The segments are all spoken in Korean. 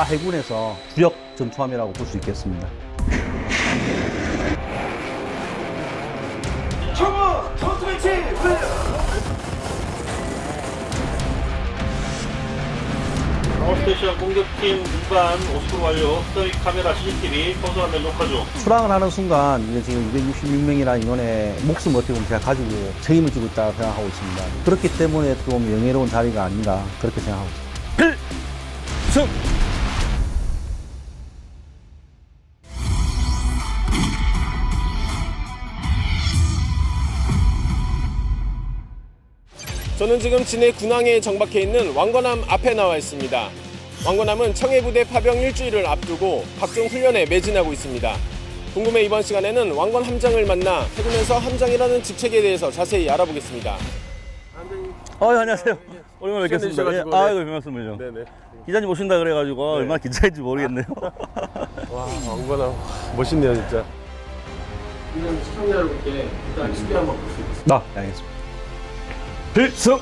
아 해군에서 주력 전투함이라고 볼 수 있겠습니다. 청원 전투 배치 스테이션 공격팀 운반 50% 완료. 스토릭 카메라 CCTV 화면 녹화 중. 출항을 하는 순간 이게 지금 266명이라는 인원의 목숨 어떻게 보면 제가 가지고 책임을 지고 있다고 생각하고 있습니다. 그렇기 때문에 좀 영예로운 자리가 아닌가 그렇게 생각하고 있습니다. 승 저는 지금 진해 군항에 정박해 있는 왕건함 앞에 나와 있습니다. 왕건함은 청해부대 파병 일주일을 앞두고 각종 훈련에 매진하고 있습니다. 궁금해 이번 시간에는 왕건 함장을 만나 해군에서 함장이라는 직책에 대해서 자세히 알아보겠습니다. 어, 예, 안녕하세요. 오랜만에 뵙겠습니다. 예, 시간내주셔가지고, 아이고, 별말씀을요. 네네. 기자님 오신다 그래가지고 어, 얼마나 긴장했는지 모르겠네요. 와, 왕건함 멋있네요 진짜. 시청자 여러분께 일단 쉽게 한번 보시겠습니다. 아, 네, 알겠습니다. 필승!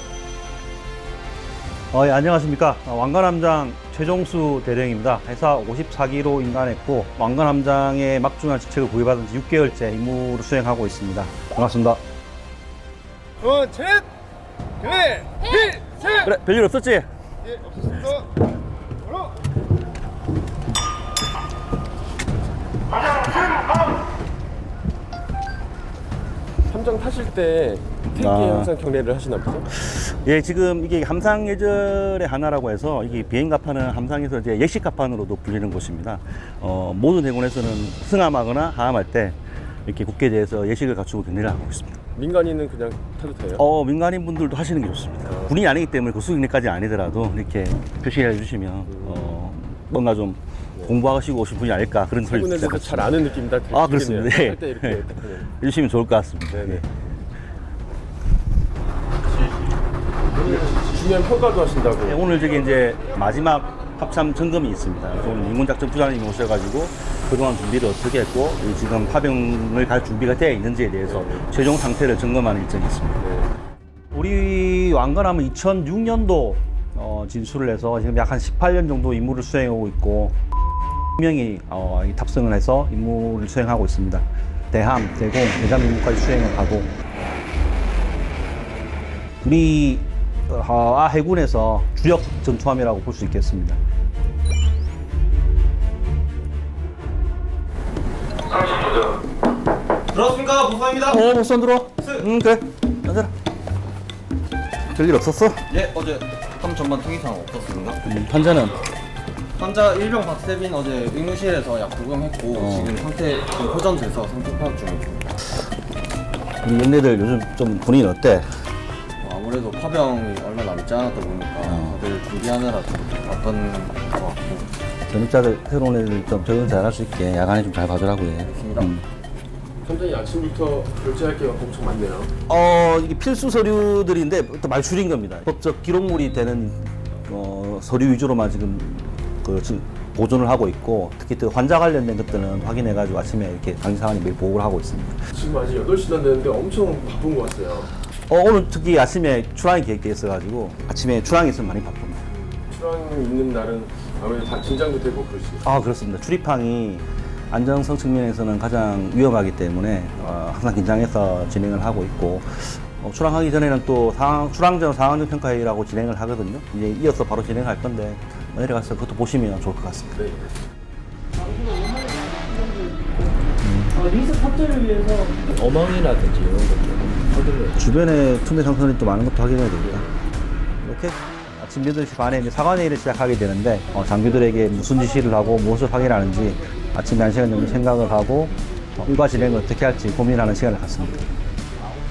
어, 예, 안녕하십니까. 어, 왕관함장 최종수 대령입니다. 회사 54기로 인간했고, 왕관함장의 막중한 직책을 부여받은 지 6개월째 임무를 수행하고 있습니다. 반갑습니다. 원, 셋, 그래, 필승. 그래, 별일 없었지? 예, 없었습니다. 바로. 함정 타실 때 태기에 아. 항상 경례를 하시나 보죠? 예, 지금 이게 함상 예절의 하나라고 해서 이게 비행 갑판은 함상에서 이제 예식 갑판으로도 불리는 곳입니다. 어, 모든 해군에서는 승함하거나 하함할 때 이렇게 국계대에서 예식을 갖추고 경례를 하고 있습니다. 민간인은 그냥 타도 돼요? 어, 민간인 분들도 하시는 게 좋습니다. 군인이 아니기 때문에 고수경례까지 아니더라도 이렇게 표시해 주시면 어, 뭔가 좀 공부하시고 오신 분이 아닐까 그런 소리 대해서 잘 아는 느낌이 딱 아, 그렇습니다. 네. 할때 이렇게 딱 하면. 해주시면 좋을 것 같습니다. 네네. 중요한 평가도 하신다고. 네, 오늘 저기 이제 마지막 합참 점검이 있습니다. 그래서 오늘 인군작전 부장님이 오셔가지고 그동안 준비를 어떻게 했고 이 지금 파병을 갈 준비가 되어 있는지에 대해서 최종 상태를 점검하는 일정이 있습니다. 우리 왕관함은 2006년도 어, 진출을 해서 지금 약 한 18년 정도 임무를 수행하고 있고 명이 어, 이 탑승을 해서 임무를 수행하고 있습니다. 대함, 대공, 대잠 임무까지 수행을 하고 우리 어, 아 해군에서 주력 전투함이라고 볼 수 있겠습니다. 들어왔습니까? 보고입니다. 어, 목선 들어. 응, 그래. 앉아라. 별일 없었어? 예, 어제 함 전반 특이사항 없었습니다. 음, 환자는 환자 일병 박세빈 어제 의무실에서 약 복용했고 어. 지금 상태 그 호전돼서 상태 파악 중입니다. 우리 연대들 요즘 좀 분위기 어때? 어, 아무래도 파병이 얼마 남지 않았다 보니까 어. 다들 준비하느라 좀 바쁜 것 같고 전입자들 새로운 애들 좀 적응 잘 할 수 있게 야간에 좀 잘 봐주라고 해. 알겠습니다. 선장님 아침부터 결제할 게 엄청 많네요. 어 이게 필수 서류들인데 또 많이 줄인 겁니다. 법적 기록물이 되는 어, 서류 위주로만 지금 그 보존을 하고 있고 특히 또 환자 관련된 것들은 확인해가지고 아침에 이렇게 강의 사항에 매일 보고를 하고 있습니다. 지금 아직 8시도 안 됐는데 엄청 바쁜 것 같아요. 어, 오늘 특히 아침에 출항이 계획돼 있어가지고 아침에 출항이 있으면 많이 바쁩니다. 출항 있는 날은 아무래도 다 긴장도 되고 그러시겠어요. 아 그렇습니다. 출입항이 안정성 측면에서는 가장 위험하기 때문에 어, 항상 긴장해서 진행을 하고 있고 어, 출항하기 전에는 또 상황, 출항 전 상황적 평가 회의라고 진행을 하거든요. 이제 이어서 바로 진행할 건데 내려가서 그것도 보시면 좋을 것 같습니다. 네. 어망이라든지 이런 것좀 주변에 투명 상선이 또 많은 것도 확인해야 됩니다. 이렇게 아침 8시 반에 이제 사관회의를 시작하게 되는데 어, 장교들에게 무슨 지시를 하고 무엇을 확인하는지 아침에 한 시간 정도 생각을 하고 어, 일과 진행을 어떻게 할지 고민하는 시간을 갖습니다.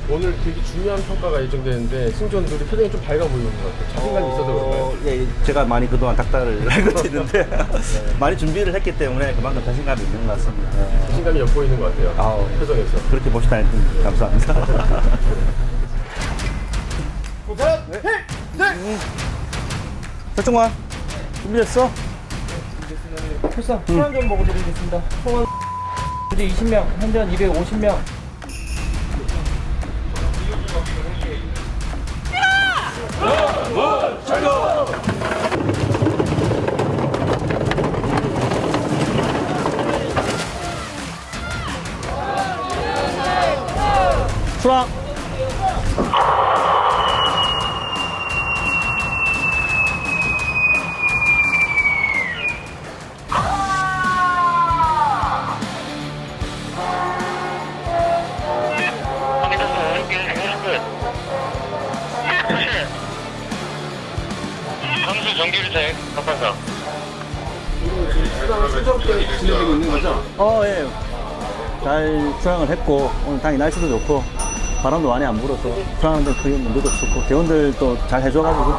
오늘 되게 중요한 평가가 예정되는데 승조원들이 표정이 좀 밝아 보이는 것 같아요. 자신감이 있어서 그런가요? 예, 제가 많이 그동안 닥달을 하고 있는데 많이 준비를 했기 때문에 그만큼 자신감이 있는 것 같습니다. 예. 자신감이 엿보이는 것 같아요. 아우. 표정에서. 그렇게 보시다니 감사합니다. 설정관 준비됐어? 출상 소환 좀 보고 드리겠습니다. 소환 현재 20명, 현재는 250명. 수락 진행되고 있는 거죠? 어, 예. 잘 출항을 했고, 오늘 당연히 날씨도 좋고, 바람도 많이 안 불어서, 출항하는데 크게 문제도 없었고, 대원들도 잘 해줘가지고,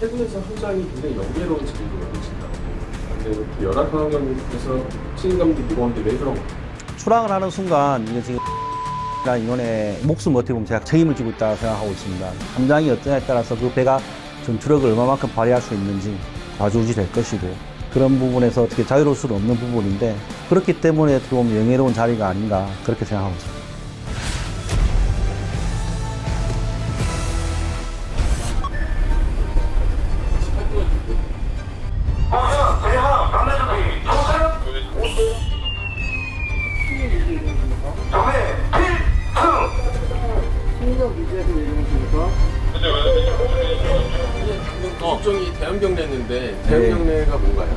해군에서 현장이 굉장히 영예로운 직업으로 이렇게 열악한 환경에서 책임감도 무거운데 왜 그런? 출항을 하는 순간 이게 지금 나 인원의 목숨 어떻게 보면 제가 책임을 지고 있다고 생각하고 있습니다. 함장이 어떠냐에 따라서 그 배가 전투력을 얼마만큼 발휘할 수 있는지 좌지우지 될 것이고 그런 부분에서 어떻게 자유로울 수는 없는 부분인데 그렇기 때문에 보면 영예로운 자리가 아닌가 그렇게 생각하고 있습니다. 국정이 대한경례인데 대한경례가 뭔가요?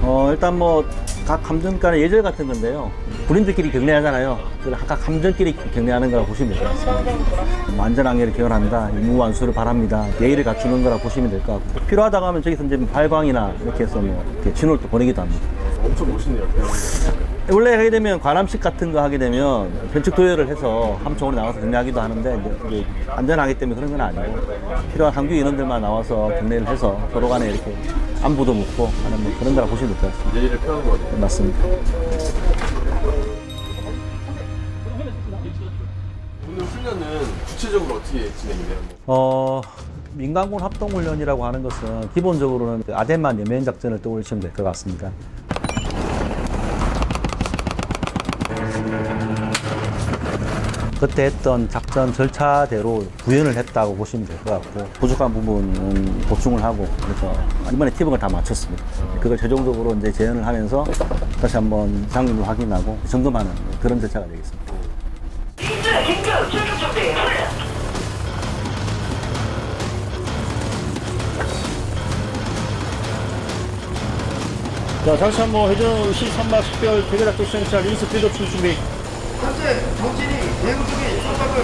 어, 일단 뭐, 각 함정간의 예절 같은 건데요. 군인들끼리 경례하잖아요. 그걸 각 함정끼리 경례하는 거라고 보시면 될 것 같습니다. 뭐 안전항해를 기원한다, 임무완수를 바랍니다, 예의를 갖추는 거라고 보시면 될 것 같고, 필요하다고 하면 저기서 이제 발광이나 이렇게 해서 뭐, 이렇게 진호를 또 보내기도 합니다. 엄청 멋있네요. 대한경례. 원래 하게 되면 관함식 같은 거 하게 되면 변칙 도열을 해서 함청으로 나와서 경례하기도 하는데 이제 안전하기 때문에 그런 건 아니고 필요한 항규 인원들만 나와서 경례를 해서 서로 간에 이렇게 안부도 묻고 하는 뭐 그런 거라 보시면 될 것 같습니다. 예의를 표하는 거네요. 네, 맞습니다. 오늘 훈련은 구체적으로 어떻게 진행이 돼요? 어, 민간군 합동훈련이라고 하는 것은 기본적으로는 그 아덴만 예멘 작전을 떠올리시면 될 것 같습니다. 그때 했던 작전 절차대로 구현을 했다고 보시면 될 것 같고 부족한 부분은 보충을 하고 그래서 이번에 팀워크를 다 맞췄습니다. 그걸 최종적으로 이제 재현을 하면서 다시 한번 장님을 확인하고 점검하는 그런 절차가 되겠습니다. 자, 장시 한번 회전 시 3마 10개월 대결작전 수행차 린스 출 준비. 현재 정진이 대응 중인 선박은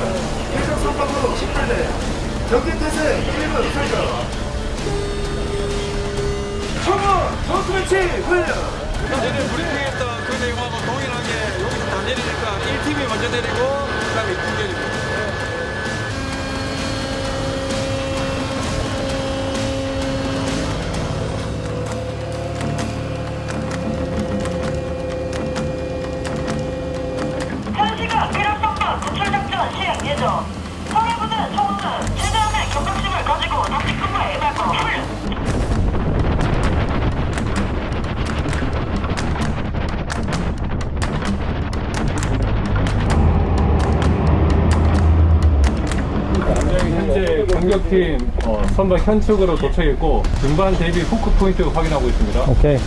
해적 선박으로 18대 경기 태세 1분 설정 총무 전투 배치 훈련 전에 브리핑했던 그 내용하고 동일하게 여기서 다 내리니까 1팀이 먼저 내리고 그 다음에 2팀 현시가 팀 어, 선박 현측으로 도착했고 등반 대비 후크 포인트 확인하고 있습니다. 오케이.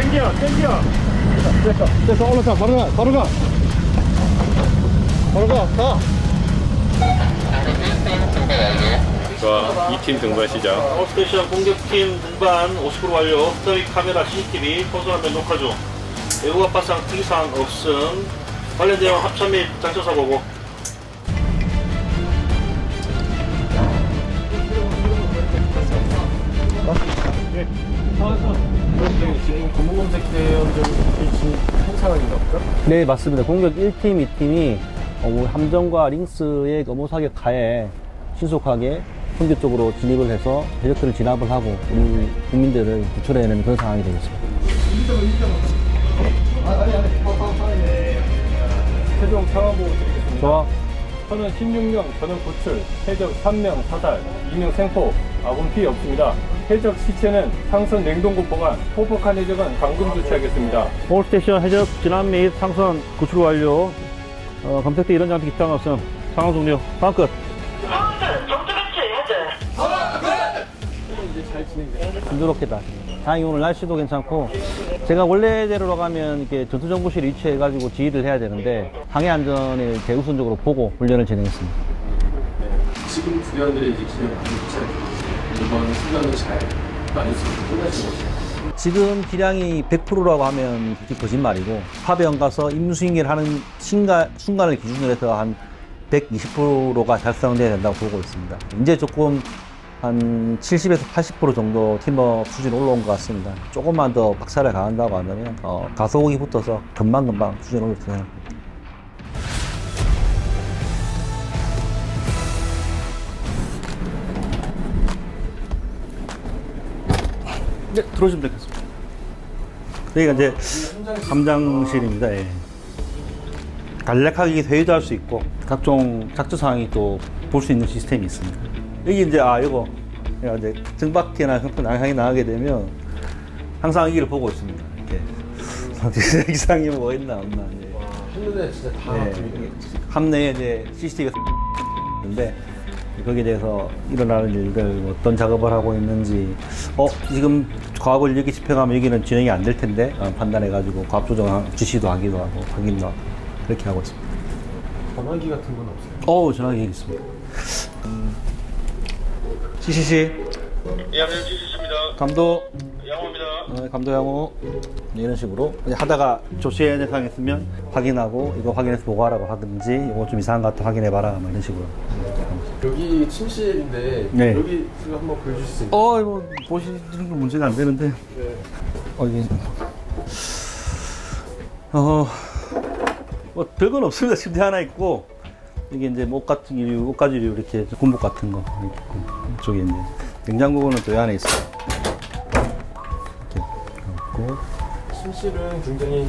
땡겨, 땡겨. 됐어, 됐어, 올라가, 바로 가, 바로 가. 바로 가, 가. 자, 2팀 등반 시작. 아웃스테이션 공격팀 등반 50% 완료. 스토리 카메라 CCTV 포토화면 녹화 중. 외부가 파상 특이사항 없음. 관련 내용 합참 및 장쳐사 보고. 지금 보죠? 네, 맞습니다. 공격 1팀, 2팀이 어, 함정과 링스의 업무 사격 하에 신속하게 현지 쪽으로 진입을 해서 해적들을 진압을 하고 우리 국민들을 구출해내는 그런 상황이 되겠습니다. 최종 상황 보고 드리겠습니다. 좋아. 선은 16명, 저는 구출, 해적 3명 사살, 2명 생포, 아군 피해 없습니다. 해적 시체는 상선 냉동고 보관, 포폭한 해적은 감금 조치하겠습니다. 올스테이션 해적 진압 및 상선 구출 완료. 어, 검색대 이런 장비 입장 없음. 상황 종료. 다음 끝. 순조롭게 다. 다행히 오늘 날씨도 괜찮고 제가 원래대로 가면 이렇게 전투정보실 위치해가지고 지휘를 해야 되는데 항해 안전을 대우선적으로 보고 훈련을 진행했습니다. 지금 구현들의 이제 기념 이번 훈련을 잘 많이 끝나신 거죠? 지금 기량이 100%라고 하면 솔직히 거짓말이고 파병 가서 임수인계를 하는 순간, 순간을 기준으로 해서 한 120%가 달성돼야 된다고 보고 있습니다. 이제 조금 한 70에서 80% 정도 팀업 수준 올라온 것 같습니다. 조금만 더 박살을 가한다고 한다면 어, 가소국이 붙어서 금방금방 수준 올릴 생각합니다. 네, 들어오시면 되겠습니다. 여기가 이제 함장실입니다. 예. 간략하게 회의도 할 수 있고 각종 작전 사항이 또 볼 수 있는 시스템이 있습니다. 여기 이제 아 이거 이제 등박기나 형편 양향이 나가게 되면 항상 여기를 보고 있습니다. 이렇게 이상이 뭐 있나 없나. 예. 한눈에 진짜 다 예, 함내에 이제 CCTV가 있는데 거기에 대해서 일어나는 일들 뭐 어떤 작업을 하고 있는지 어 지금 과학을 여기 집행하면 여기는 진행이 안 될 텐데 어, 판단해 가지고 과학 조정 지시도 하기도 하고 확인도 하고 그렇게 하고 있습니다. 전화기 같은 건 없어요? 어 전화기 있습니다. CCC 예, 안녕하세요. 지수입니다. 감독 양호입니다. 어, 감독 양호 네, 이런 식으로 이제 하다가 조치해야 될 사항이 있으면 확인하고 이거 확인해서 보고하라고 하든지 이거 좀 이상한 것 같아 확인해봐라 뭐 이런 식으로 여기 침실인데 네. 여기 한번 보여주실 수 있나요? 어, 이거 보시는 건 문제가 안 되는데. 어, 이게. 어, 뭐, 별건 없습니다. 침대 하나 있고, 이게 이제 뭐옷 같은 게, 옷 가지고 이렇게 군복 같은 거. 이렇게 있고, 이쪽에 이제 냉장고는 또 이 안에 있어요. 이렇게 있고. 침실은 굉장히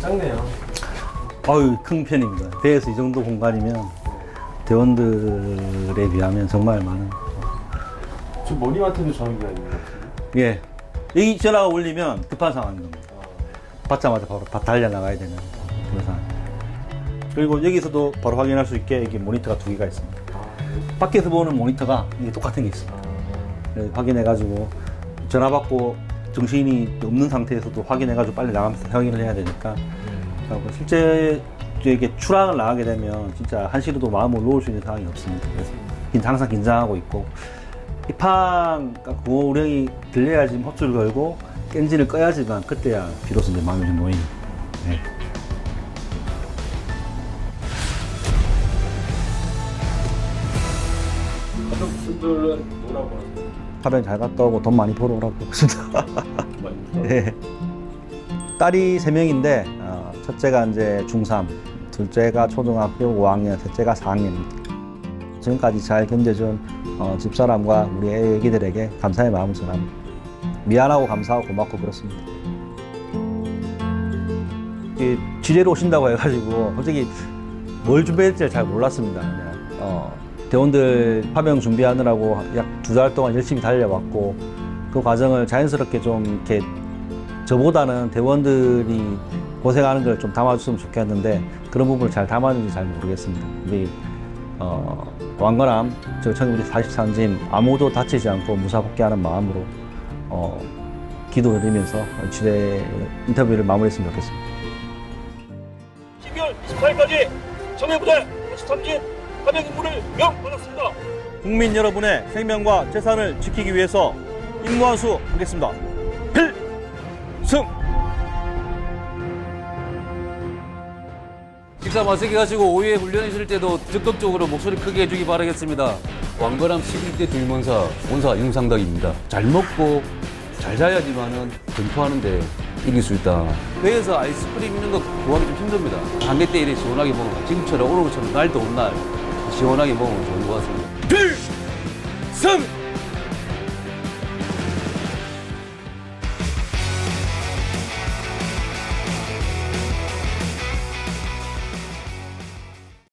작네요. 아유, 큰 편입니다. 배에서 이 정도 공간이면 대원들에 비하면 정말 많은. 저 머리맡에도 전화기가 있는 것 같은데. 예. 여기 전화가 울리면 급한 상황인 겁니다. 받자마자 바로 다 달려 나가야 되는 그런 상황. 그리고 여기서도 바로 확인할 수 있게 여기 모니터가 두 개가 있습니다. 밖에서 보는 모니터가 이게 똑같은 게 있습니다. 그래서 확인해가지고 전화 받고 정신이 없는 상태에서도 확인해가지고 빨리 나가면서 확인을 해야 되니까 하고 실제 이게 출항을 나가게 되면 진짜 한시로도 마음을 놓을 수 있는 상황이 없습니다. 그래서 긴- 항상 긴장하고 있고 구호 우령이 들려야지 헛줄 걸고 엔진을 꺼야지만 그때야 비로소 이제 마음이 좀 놓이는. 네. 가족분들은 뭐라고 하세요? 파병 잘 갔다 오고 돈 많이 벌어오라고 했습니다. 네. 딸이 세 명인데 어, 첫째가 이제 중3, 둘째가 초등학교 5학년, 셋째가 4학년입니다. 지금까지 잘 견뎌준 어, 집사람과 우리 애기들에게 감사의 마음을 전합니다. 미안하고 감사하고 고맙고 그렇습니다. 이 지뢰로 오신다고 해가지고 솔직히 뭘 준비할지 잘 몰랐습니다. 그냥 어, 대원들 파병 준비하느라고 약 두 달 동안 열심히 달려왔고 그 과정을 자연스럽게 좀 이렇게 저보다는 대원들이 고생하는 걸 좀 담아줬으면 좋겠는데 그런 부분을 잘 담았는지 잘 모르겠습니다. 우리 어, 왕건함 저 1943진 아무도 다치지 않고 무사 복귀하는 마음으로 어, 기도를 드리면서 지뢰 인터뷰를 마무리했으면 좋겠습니다. 12월 24일까지 정예부대 83진 파병 임무를 명받았습니다. 국민 여러분의 생명과 재산을 지키기 위해서 임무한수 하겠습니다. 필승! 식사 맛있게 가시고 오후에 있을 때도 적극적으로 목소리 크게 해주기 바라겠습니다. 왕건함 11대 두임원사 원사 윤상덕입니다. 잘 먹고 잘 자야지만은 전투하는데 이길 수 있다. 배에서 아이스크림 있는 거 구하기 좀 힘듭니다. 한개 때 이래 시원하게 먹으면 지금처럼 오늘처럼 날도 없는 날 시원하게 먹으면 좋은 것 같습니다. 필승!